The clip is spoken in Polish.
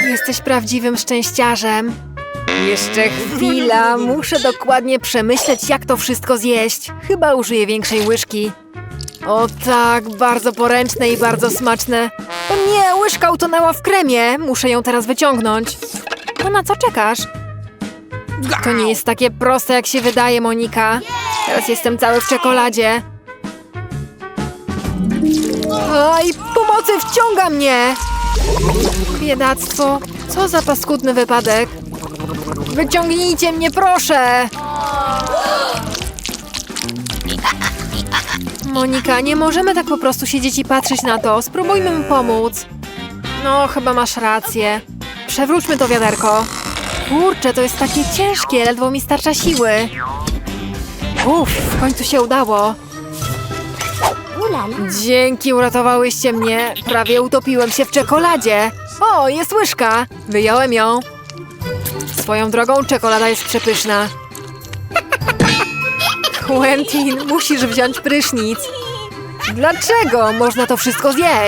Jesteś prawdziwym szczęściarzem. Jeszcze chwila, muszę dokładnie przemyśleć, jak to wszystko zjeść. Chyba użyję większej łyżki. O tak, bardzo poręczne i bardzo smaczne. O nie, łyżka utonęła w kremie. Muszę ją teraz wyciągnąć. To na co czekasz? To nie jest takie proste, jak się wydaje, Monika. Teraz jestem cały w czekoladzie. Aj, pomocy, wciąga mnie! Biedactwo, co za paskudny wypadek. Wyciągnijcie mnie, proszę! Monika, nie możemy tak po prostu siedzieć i patrzeć na to. Spróbujmy mu pomóc. No, chyba masz rację. Przewróćmy to wiaderko. Kurczę, to jest takie ciężkie, ledwo mi starcza siły. Uff, w końcu się udało. Dzięki, uratowałyście mnie. Prawie utopiłem się w czekoladzie. O, jest łyżka. Wyjąłem ją. Swoją drogą czekolada jest przepyszna. Quentin, musisz wziąć prysznic. Dlaczego? Można to wszystko zjeść.